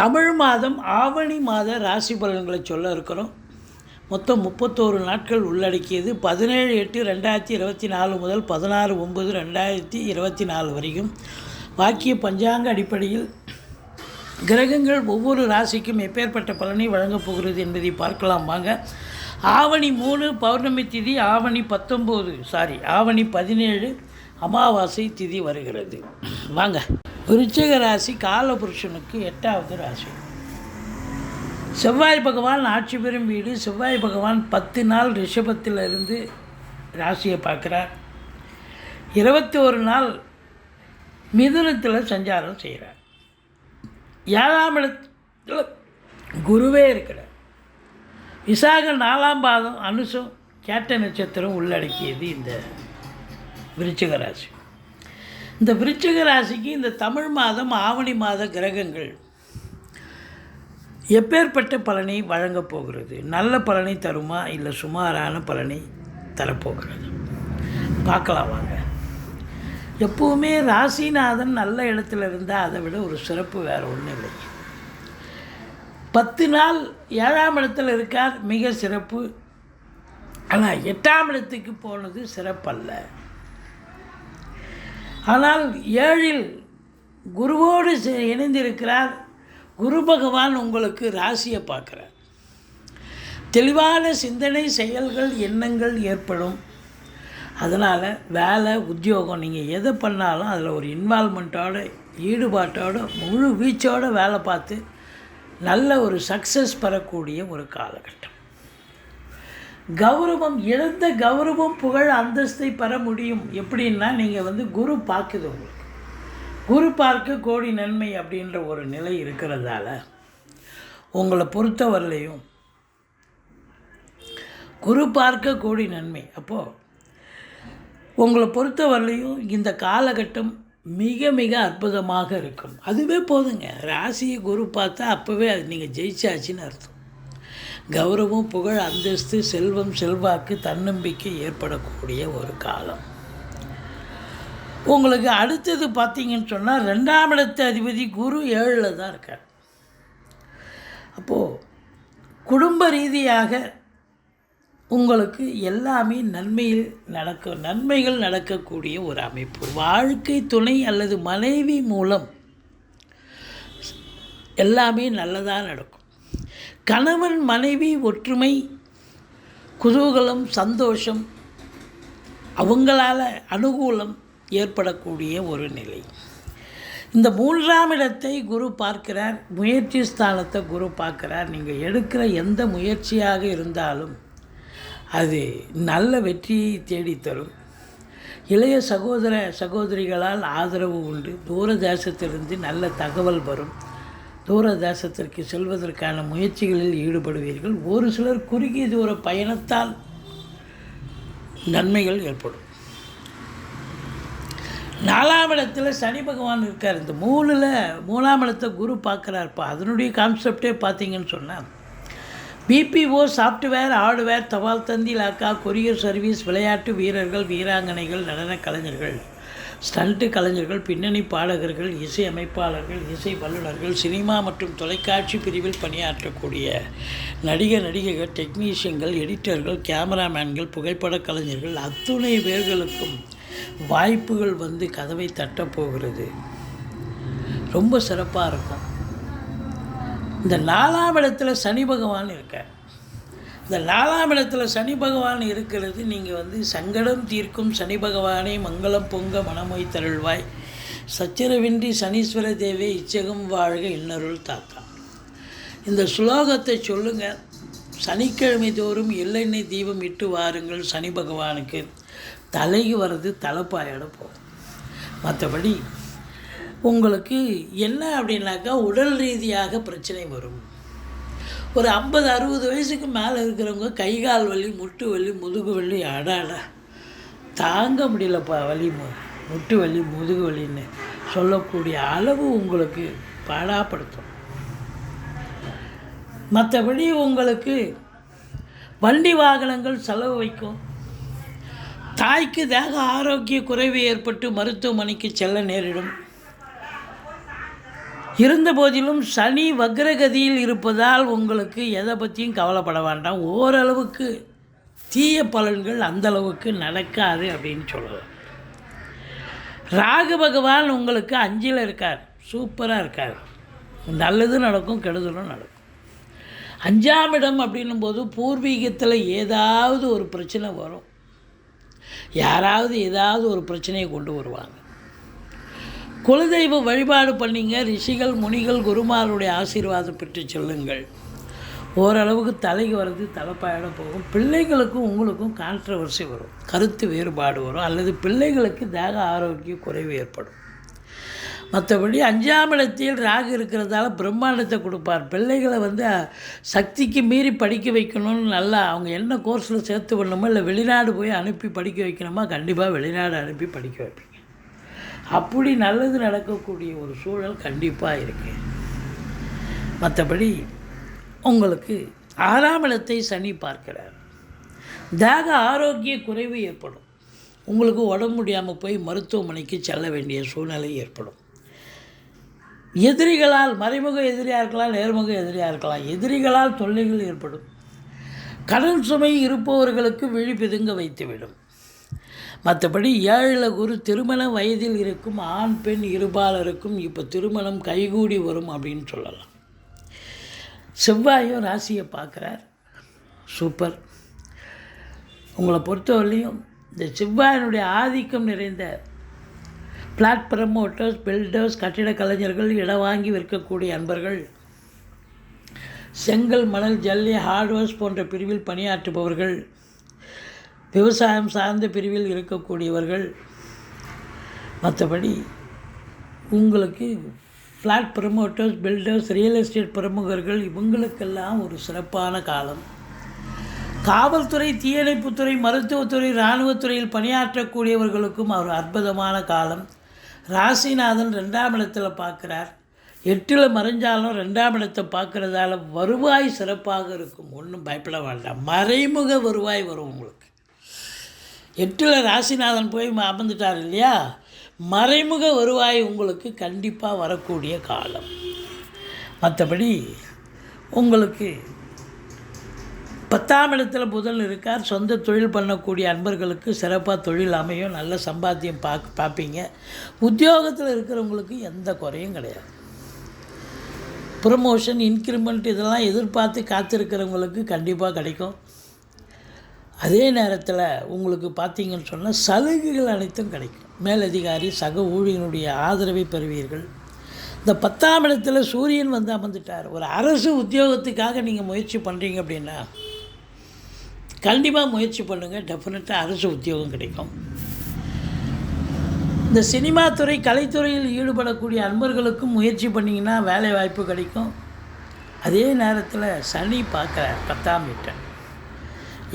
தமிழ் மாதம் ஆவணி மாத ராசி பலன்களை சொல்ல இருக்கிறோம். மொத்தம் முப்பத்தோரு நாட்கள் உள்ளடக்கியது. பதினேழு எட்டு ரெண்டாயிரத்தி இருபத்தி நாலு முதல் பதினாறு ஒம்பது ரெண்டாயிரத்தி இருபத்தி நாலு வரைக்கும் வாக்கிய பஞ்சாங்க அடிப்படையில் கிரகங்கள் ஒவ்வொரு ராசிக்கும் எப்பேற்பட்ட பலனை வழங்கப் போகிறது என்பதை பார்க்கலாம் வாங்க. ஆவணி மூணு பௌர்ணமி திதி ஆவணி பத்தொம்போது சாரி ஆவணி பதினேழு அமாவாசை திதி வருகிறது. வாங்க. விருச்சிக ராசி காலபுருஷனுக்கு எட்டாவது ராசி. செவ்வாய் பகவான் ஆட்சி பெறும் வீடு செவ்வாய் பகவான் பத்து நாள் ரிஷபத்தில் இருந்து ராசியை பார்க்குறார். இருபத்தி ஒரு நாள் மிதுனத்தில் சஞ்சாரம் செய்கிறார். ஏழாம் இடத்தில் குருவே இருக்கிறார். விசாக நாலாம் பாதம் அனுசம் கேட்ட நட்சத்திரம் உள்ளடக்கியது இந்த விருச்சிக ராசி. இந்த விருச்சிக ராசிக்கு இந்த தமிழ் மாதம் ஆவணி மாத கிரகங்கள். எப்பேற்பட்ட பலனை வழங்கப் போகிறது? நல்ல பலனை தருமா? இல்லை சுமாரான பலனை தரப்போகிறது? பார்க்கலாம் வாங்க. எப்போவுமே ராசிநாதன் நல்ல இடத்துல இருந்தால் அதை விட ஒரு சிறப்பு வேறு ஒன்றும் இல்லை. பத்து நாள் ஏழாம் இடத்தில் இருக்கார் மிக சிறப்பு. ஆனால் எட்டாம் இடத்துக்கு போனது சிறப்பல்ல. ஆனால் ஏழில் குருவோடு இணைந்திருக்கிறார். குரு பகவான் உங்களுக்கு ராசியை பார்க்குறார். தெளிவான சிந்தனை செயல்கள் எண்ணங்கள் ஏற்படும். அதனால் வேலை உத்தியோகம் நீங்கள் எதை பண்ணாலும் அதில் ஒரு இன்வால்மெண்ட்டோட ஈடுபாட்டோட முழு வீச்சோட வேலை பார்த்து நல்ல ஒரு சக்ஸஸ் பெறக்கூடிய ஒரு காலகட்டம். கௌரவம் இழந்த கௌரவம் புகழ் அந்தஸ்தை பெற முடியும் எப்படின்னா நீங்கள் வந்து குரு பார்க்குது உங்களுக்கு. குரு பார்க்க கோடி நன்மை அப்படின்ற ஒரு நிலை இருக்கிறதால உங்களை பொறுத்தவரையிலையும் குரு பார்க்க கோடி நன்மை. அப்போது உங்களை பொறுத்தவரையிலையும் இந்த காலகட்டம் மிக மிக அற்புதமாக இருக்கும். அதுவே போதுங்க. ராசியை குரு பார்த்தா அப்போவே அது நீங்கள் ஜெயிச்சாச்சுன்னு அர்த்தம். கௌரவம் புகழ் அந்தஸ்து செல்வம் செல்வாக்கு தன்னம்பிக்கை ஏற்படக்கூடிய ஒரு காலம். உங்களுக்கு அடுத்தது பார்த்தீங்கன்னு சொன்னால் ரெண்டாம் இடத்து அதிபதி குரு ஏழில் தான் இருக்கார். அப்போது குடும்ப ரீதியாக உங்களுக்கு எல்லாமே நன்மையில் நடக்க நன்மைகள் நடக்கக்கூடிய ஒரு அமைப்பு. வாழ்க்கை துணை அல்லது மனைவி மூலம் எல்லாமே நல்லதாக நடக்கும். கணவன் மனைவி ஒற்றுமை குதூகலம் சந்தோஷம் அவங்களால அனுகூலம் ஏற்படக்கூடிய ஒரு நிலை. இந்த மூன்றாம் இடத்தை குரு பார்க்கிறார் முயற்சி ஸ்தானத்தை குரு பார்க்கிறார். நீங்கள் எடுக்கிற எந்த முயற்சியாக இருந்தாலும் அது நல்ல வெற்றியை தேடித்தரும். இளைய சகோதர சகோதரிகளால் ஆதரவு உண்டு. தூர தேசத்திலிருந்து நல்ல தகவல் வரும். தூரதேசத்திற்கு செல்வதற்கான முயற்சிகளில் ஈடுபடுவீர்கள். ஒரு சிலர் குறுகிய தூர பயணத்தால் நன்மைகள் ஏற்படும். நாலாம் இடத்துல சனி பகவான் இருக்கார். இந்த மூணில் மூணாம் இடத்தை குரு பார்க்குறாருப்பா அதனுடைய கான்செப்டே பார்த்தீங்கன்னு சொன்னால் பிபிஓ சாஃப்ட்வேர் ஹார்ட்வேர் தபால் தந்தி லாக்கா கொரியர் சர்வீஸ் விளையாட்டு வீரர்கள் வீராங்கனைகள் நடன கலைஞர்கள் ஸ்டண்ட்டு கலைஞர்கள் பின்னணி பாடகர்கள் இசை அமைப்பாளர்கள் இசை வல்லுநர்கள் சினிமா மற்றும் தொலைக்காட்சி பிரிவில் பணியாற்றக்கூடிய நடிகர் நடிகைகள் டெக்னீஷியன்கள் எடிட்டர்கள் கேமராமேன்கள் புகைப்படக் கலைஞர்கள் அத்துணை பேர்களுக்கும் வாய்ப்புகள் வந்து கதவை தட்டப்போகிறது ரொம்ப சிறப்பாக இருக்கும். இந்த நாலாம் இடத்துல சனி பகவான் இருக்கேன் இந்த நாலாம் இடத்துல சனி பகவான் இருக்கிறது நீங்கள் வந்து சங்கடம் தீர்க்கும் சனி பகவானே மங்களம் பொங்க மனமொய் தருள்வாய். சச்சரவின்றி சனீஸ்வர தேவே இச்சகம் வாழ்க இன்னருள் தாத்தா இந்த சுலோகத்தை சொல்லுங்கள் சனிக்கிழமை தோறும் எள்ளெண்ணெய் தீபம் இட்டு வாருங்கள் சனி பகவானுக்கு. தலைக்கு வர்றது தலைப்பாயோட போகும். மற்றபடி உங்களுக்கு என்ன அப்படின்னாக்கா உடல் ரீதியாக பிரச்சனை வரும். ஒரு ஐம்பது அறுபது வயசுக்கு மேலே இருக்கிறவங்க கை கால் வலி முட்டு வலி முதுகு வலி அடாட. தாங்க முடியலப்பா வலி மு- முட்டு வலி முதுகு வலின்னு சொல்லக்கூடிய அளவு உங்களுக்கு பாடாப்படுத்தும். மற்றபடி உங்களுக்கு வண்டி வாகனங்கள் செலவு வைக்கும். தாய்க்கு தேக ஆரோக்கிய குறைவு ஏற்பட்டு மருத்துவமனைக்கு செல்ல நேரிடும். இருந்த போதிலும் சனி வக்ரகதியில் இருப்பதால் உங்களுக்கு எதை பற்றியும் கவலைப்பட வேண்டாம். ஓரளவுக்கு தீய பலன்கள் அந்த அளவுக்கு நடக்காது அப்படின்னு சொல்லலாம் ராகு பகவான் உங்களுக்கு அஞ்சில் இருக்கார். சூப்பராக இருக்கார். நல்லது நடக்கும் கெடுதலும் நடக்கும். அஞ்சாம் இடம் அப்படின்னும் போது பூர்வீகத்தில் ஏதாவது ஒரு பிரச்சனை வரும். யாராவது ஏதாவது ஒரு பிரச்சனையை கொண்டு வருவாங்க. குலதெய்வ வழிபாடு பண்ணிங்க ரிஷிகள் முனிகள் குருமாருடைய ஆசீர்வாதம் பெற்று செல்லுங்கள். ஓரளவுக்கு தலைக்கு வர்றது தலைப்பாயிடம் போகும். பிள்ளைகளுக்கும் உங்களுக்கும் கான்ட்ரவர்சி வரும். கருத்து வேறுபாடு வரும். அல்லது பிள்ளைகளுக்கு தேக ஆரோக்கிய குறைவு ஏற்படும். மற்றபடி அஞ்சாம் இடத்தில் ராகு இருக்கிறதால பிரம்மாண்டத்தை கொடுப்பார். பிள்ளைகளை வந்து சக்திக்கு மீறி படிக்க வைக்கணும்னு நல்லா அவங்க என்ன கோர்ஸில் சேர்த்து பண்ணணுமோ இல்லை வெளிநாடு போய் அனுப்பி படிக்க வைக்கணுமா கண்டிப்பாக வெளிநாடு அனுப்பி படிக்க வைப்பேன் அப்படி நல்லது நடக்கக்கூடிய ஒரு சூழல் கண்டிப்பாக இருக்கு. மற்றபடி உங்களுக்கு ஆறாம் இடத்தை சனி பார்க்கிறார். தேக ஆரோக்கிய குறைவு ஏற்படும். உங்களுக்கு உடம்பு முடியாமல் போய் மருத்துவமனைக்கு செல்ல வேண்டிய சூழ்நிலை ஏற்படும். எதிரிகளால் மறைமுக எதிரியாக இருக்கலாம் நேர்முக எதிரியாக இருக்கலாம் எதிரிகளால் தொல்லைகள் ஏற்படும். கடன் சுமை இருப்பவர்களுக்கு விழிப்பிதுங்க வைத்துவிடும். மற்றபடி ஏழில் குரு திருமண வயதில் இருக்கும் ஆண் பெண் இருபாலருக்கும் இப்போ திருமணம் கைகூடி வரும் அப்படின்னு சொல்லலாம். செவ்வாயும் ராசியை பார்க்குறார். சூப்பர். உங்களை பொறுத்தவரையிலையும் இந்த செவ்வாயினுடைய ஆதிக்கம் நிறைந்த பிளாட் ப்ரமோட்டர்ஸ் பில்டர்ஸ் கட்டிட கலைஞர்கள் இடம் வாங்கி விற்கக்கூடிய அன்பர்கள் செங்கல் மணல் ஜல்லி ஹார்ட்வேர்ஸ் போன்ற பிரிவில் பணியாற்றுபவர்கள் விவசாயம் சார்ந்த பிரிவில் இருக்கக்கூடியவர்கள் மற்றபடி உங்களுக்கு flat promoters builders real estate பிரமுகர்கள் இவங்களுக்கெல்லாம் ஒரு சிறப்பான காலம். காவல்துறை தீயணைப்புத்துறை மருத்துவத்துறை இராணுவத்துறையில் பணியாற்றக்கூடியவர்களுக்கும் ஒரு அற்புதமான காலம். ராசிநாதன் ரெண்டாம் இடத்தில் பார்க்குறார். எட்டில் மறைஞ்சாலும் ரெண்டாம் இடத்தை பார்க்குறதால வருவாய் சிறப்பாக இருக்கும். ஒன்றும் பயப்பட வேண்டாம். மறைமுக வருவாய் வரும் உங்களுக்கு. எட்டில் ராசிநாதன் போய் அமர்ந்துட்டார் இல்லையா? மறைமுக வருவாய் உங்களுக்கு கண்டிப்பாக வரக்கூடிய காலம். மற்றபடி உங்களுக்கு பத்தாம் இடத்துல புதன் இருக்கார். சொந்த தொழில் பண்ணக்கூடிய அன்பர்களுக்கு சிறப்பாக தொழில் அமையும். நல்ல சம்பாத்தியம் பார்க்க பார்ப்பீங்க உத்தியோகத்தில் இருக்கிறவங்களுக்கு எந்த குறையும் கிடையாது. ப்ரமோஷன் இன்க்ரிமெண்ட் இதெல்லாம் எதிர்பார்த்து காத்திருக்கிறவங்களுக்கு கண்டிப்பாக கிடைக்கும். அதே நேரத்தில் உங்களுக்கு பார்த்தீங்கன்னு சொன்னால் சலுகைகள் அனைத்தும் கிடைக்கும். மேலதிகாரி சக ஊழியனுடைய ஆதரவை பெறுவீர்கள். இந்த பத்தாம் இடத்துல சூரியன் வந்து அமர்ந்துட்டார். ஒரு அரசு உத்தியோகத்துக்காக நீங்கள் முயற்சி பண்ணுறீங்க அப்படின்னா கண்டிப்பாக முயற்சி பண்ணுங்கள் டெஃபினட்டாக அரசு உத்தியோகம் கிடைக்கும். இந்த சினிமா துறை கலைத்துறையில் ஈடுபடக்கூடிய அன்பர்களுக்கும் முயற்சி பண்ணிங்கன்னா வேலை வாய்ப்பு கிடைக்கும். அதே நேரத்தில் சனி பார்க்குறார் பத்தாம் வீட்டை.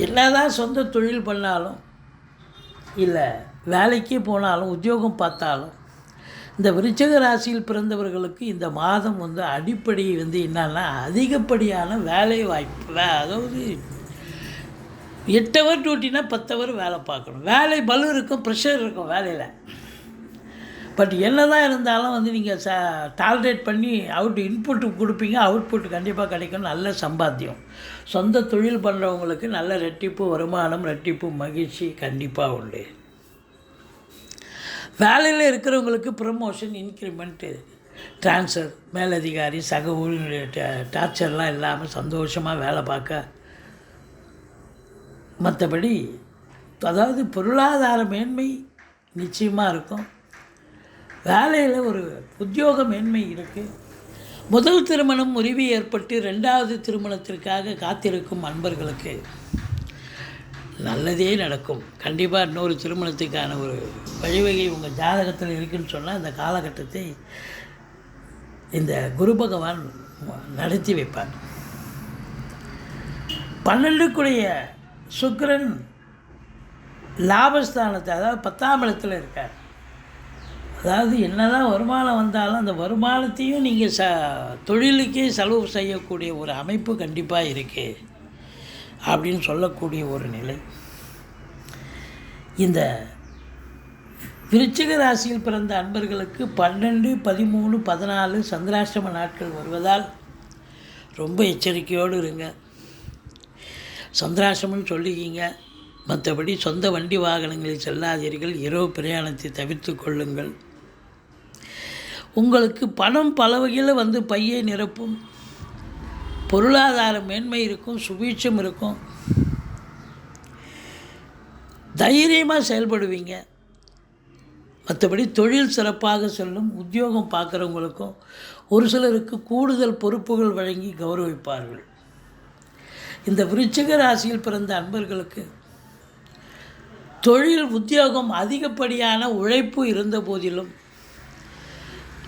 என்னதான் சொந்த தொழில் பண்ணாலும் இல்லை வேலைக்கே போனாலும் உத்தியோகம் பார்த்தாலும் இந்த விருச்சக ராசியில் பிறந்தவர்களுக்கு இந்த மாதம் வந்து அடிப்படை வந்து என்னென்னா அதிகப்படியான வேலை வாய்ப்பு. வே அதாவது எட்டு ஹவர் டியூட்டினா பத்து ஹவர் வேலை பார்க்கணும். வேலை பலு இருக்கும் ப்ரெஷர் இருக்கும் வேலையில். பட் என்ன தான் இருந்தாலும் வந்து நீங்கள் ச டாலரேட் பண்ணி அவுட் இன்புட் கொடுப்பீங்க அவுட்புட் கண்டிப்பாக கிடைக்கும். நல்ல சம்பாத்தியம். சொந்த தொழில் பண்ணுறவங்களுக்கு நல்ல ரெட்டிப்பு வருமானம் ரெட்டிப்பு மகிழ்ச்சி கண்டிப்பாக உண்டு. வேலையில் இருக்கிறவங்களுக்கு ப்ரமோஷன் இன்க்ரிமெண்ட்டு ட்ரான்ஸ்ஃபர் மேலதிகாரி சக ஊழியருடைய டார்ச்சர்லாம் இல்லாமல் சந்தோஷமாக வேலை பார்க்க. மற்றபடி அதாவது பொருளாதார மேன்மை நிச்சயமாக இருக்கும். வேலையில் ஒரு உத்தியோக மேன்மை இருக்குது முதல் திருமணம் முறிவு ஏற்பட்டு ரெண்டாவது திருமணத்திற்காக காத்திருக்கும் அன்பர்களுக்கு நல்லதே நடக்கும். கண்டிப்பாக இன்னொரு திருமணத்துக்கான ஒரு வழிவகை உங்கள் ஜாதகத்தில் இருக்குன்னு சொன்னால் இந்த காலகட்டத்தை இந்த குரு பகவான் நடத்தி வைப்பார். பன்னெண்டுக்குடைய சுக்கிரன் லாபஸ்தானத்தை அதாவது பத்தாம் இடத்துல இருக்கார். அதாவது என்னதான் வருமானம் வந்தாலும் அந்த வருமானத்தையும் நீங்கள் ச தொழிலுக்கே செலவு செய்யக்கூடிய ஒரு அமைப்பு கண்டிப்பாக இருக்குது அப்படின்னு சொல்லக்கூடிய ஒரு நிலை. இந்த விருச்சிக ராசியில் பிறந்த அன்பர்களுக்கு பன்னெண்டு பதிமூணு பதினாலு சந்திராஷ்டம நாட்கள் வருவதால் ரொம்ப எச்சரிக்கையோடு இருங்க. சந்திராசிரமம்னு சொல்லிக்கிங்க. மற்றபடி சொந்த வண்டி வாகனங்களில் செல்லாதீர்கள். இரவு பிரயாணத்தை தவிர்த்து கொள்ளுங்கள். உங்களுக்கு பணம் பல வகையில் வந்து பையை நிரப்பும். பொருளாதார மேன்மை இருக்கும் சுபீட்சம் இருக்கும். தைரியமாக செயல்படுவீங்க. மற்றபடி தொழில் சிறப்பாக செல்லும் உத்தியோகம் பார்க்குறவங்களுக்கும் ஒரு சிலருக்கு கூடுதல் பொறுப்புகள் வழங்கி கௌரவிப்பார்கள். இந்த விருச்சிக ராசியில் பிறந்த அன்பர்களுக்கு தொழில் உத்தியோகம் அதிகப்படியான உழைப்பு இருந்த போதிலும்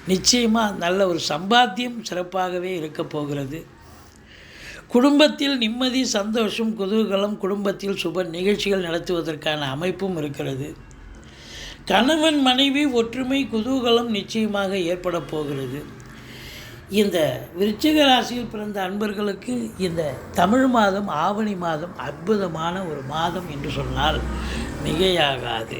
நிச்சயமாக நல்ல ஒரு சம்பாத்தியம் சிறப்பாகவே இருக்க போகிறது. குடும்பத்தில் நிம்மதி சந்தோஷம் குதூகலம் குடும்பத்தில் சுப நிகழ்ச்சிகள் நடத்துவதற்கான அமைப்பும் இருக்கிறது. கணவன் மனைவி ஒற்றுமை குதூகலம் நிச்சயமாக ஏற்பட போகிறது. இந்த விருச்சிக ராசியில் பிறந்த அன்பர்களுக்கு இந்த தமிழ் மாதம் ஆவணி மாதம் அற்புதமான ஒரு மாதம் என்று சொன்னால் மிகையாகாது.